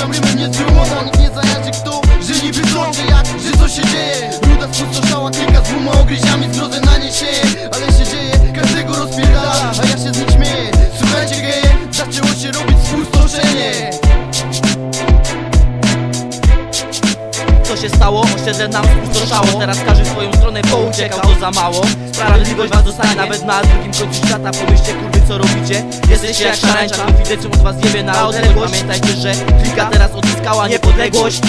Kamiemy mnie trzymoda, nikt nie zajadzie kto Że niby rządzi jak, że co się dzieje. Ruda spustoszała, kilka z gumą. Się stało? Oszczędzę nam spustoszało Teraz każdy swoją stronę pouciekał, to za mało. Sprawiedliwość was zostanie nawet na drugim końcu świata. Pomyślcie kurwy co robicie? Jesteście jak szarańcza, konfidencją od was jebie na odległość. Pamiętajcie, że klika teraz odzyskała niepodległość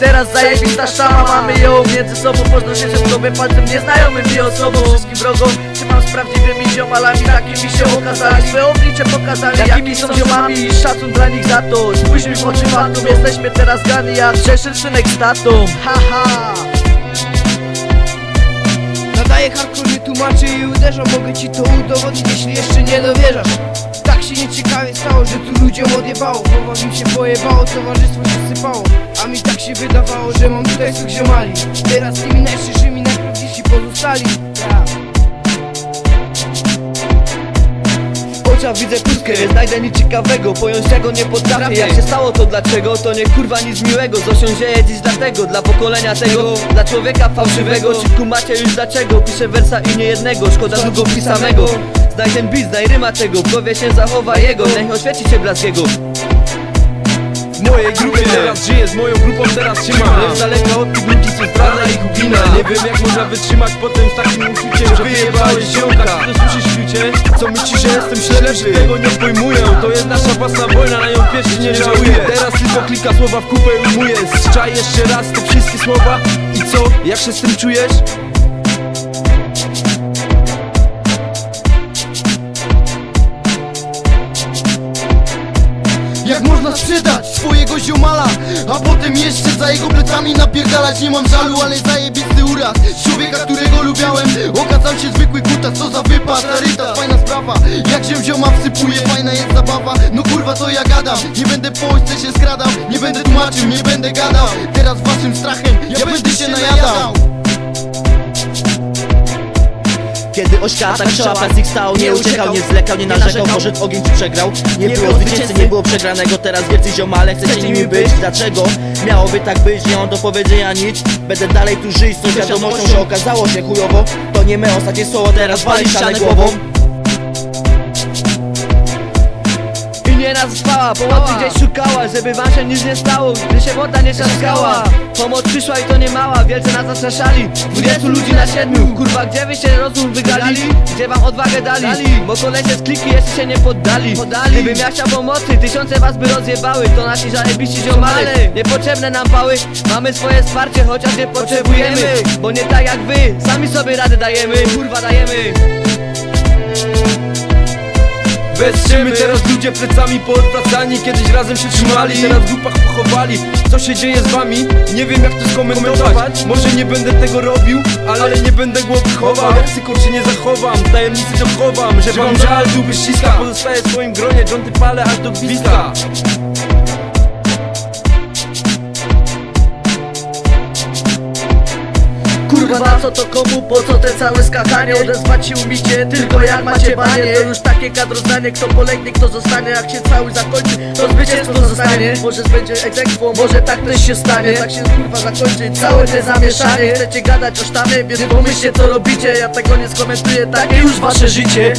Teraz zajebista szama, mamy ją między sobą Poznał się ze mną palcem nieznajomym i osobą Wszystkim wrogom. Trzymam z prawdziwymi ziomalami Takimi się okazali, swoje oblicze pokazali Jakimi są ziomami. i szacun dla nich za to. Spójrz mi w oczy fantom, jesteśmy teraz gani Jak szerszy szynek z tatą. Haha Nadaję hardcore, nie tłumaczę i uderzam. Mogę ci to udowodnić, jeśli jeszcze nie dowierzasz się nieciekawie stało, że tu ludziom odjebało. Głowa mi się pojebało, towarzystwo się sypało. A mi tak się wydawało, że mam tutaj swych ziomali. Teraz tymi najszczerszymi, najprawdziwsi pozostali. Oczach widzę pustkę, nie znajdę nic ciekawego. Pojąć czego nie potrafię, jak się stało to dlaczego? To nie kurwa nic miłego, zosiądzieje dziś dlatego Dla pokolenia tego, dla człowieka fałszywego? Czy kumacie już dlaczego, piszę wersa i nie jednego. Szkoda długopisu samego Znaj ten beat, znaj ryma tego, w głowie się zachowa jego. Niech oświeci cię blask jego. W mojej grupie teraz żyję, z moją grupą teraz się mam. Daleka od tych ludzi, co zdrada i gubina Nie wiem jak można wytrzymać potem z takim uczuciem Że wyjebałeś ziomka, czy to słyszysz świcie? Co myślisz, że jestem ślepszy? Tego nie pojmuję To jest nasza własna wojna, na nią pierwszy nie żałuję. Teraz tylko klika słowa w kupę ujmuję Strzaj jeszcze raz te wszystkie słowa? I co? Jak się z tym czujesz? A potem jeszcze za jego plecami napierdalać Nie mam żalu, ale zajebisty uraz. Człowieka, którego lubiałem Okazał się zwykły kuta, co za wypad. Taryta, fajna sprawa Jak się zioma wsypuje, fajna jest zabawa. No kurwa to ja gadam? Nie będę po ojce się skradał Nie będę tłumaczył, nie będę gadał. Teraz waszym strachem ja będę się najadał Kiedy ośka tak szała, plastik stał Nie uciekał, nie zlekał, nie narzekał. Może ogień przegrał. Nie było zwycięzcy, nie było przegranego. Teraz wielcy ziomale, chcecie nimi być. Dlaczego? Miałoby tak być, nie mam do powiedzenia nic. Będę dalej tu żyć z tą świadomością, że okazało się chujowo. To nie me ostatnie słowo, teraz wali ścianę głową I nie nas spała, pomocy gdzieś szukała Żeby wam się nic nie stało, gdy się woda nie trzaskała. Pomoc przyszła i to nie mała, wielce nas zastraszali. 20 ludzi na siedmiu, kurwa gdzie wy się rozum wygali? Gdzie wam odwagę dali? Bo kolesie z kliki jeszcze się nie poddali. Gdybym ja chciał pomocy, tysiące was by rozjebały. To nasi zajebiści ziomale, niepotrzebne nam pały Mamy swoje wsparcie, chociaż nie potrzebujemy. Bo nie tak jak wy, sami sobie radę dajemy. Kurwa dajemy Westrzemy teraz ludzie plecami poodwracani Kiedyś razem się trzymali, teraz w grupach pochowali. Co się dzieje z wami? Nie wiem jak to skomentować. Może nie będę tego robił, ale nie będę głowy chował sykur się nie zachowam, tajemnicy dochowam Że wam żal, dłuby ściska. Pozostaję w swoim gronie, Johnty pale, aż do Kurwa na co to komu, po co te całe skakanie? Odezwać się umicie, tylko jak macie banie To już takie kadrozdanie, kto polegnie, kto zostanie? Jak się cały zakończy, to zwycięstwo zostanie. Może będzie egzekwo, może tak też się stanie. Tak się kurwa zakończy całe te zamieszanie. Chcecie gadać o sztamy, więc pomyślcie co robicie. Ja tego nie skomentuję, takie już wasze życie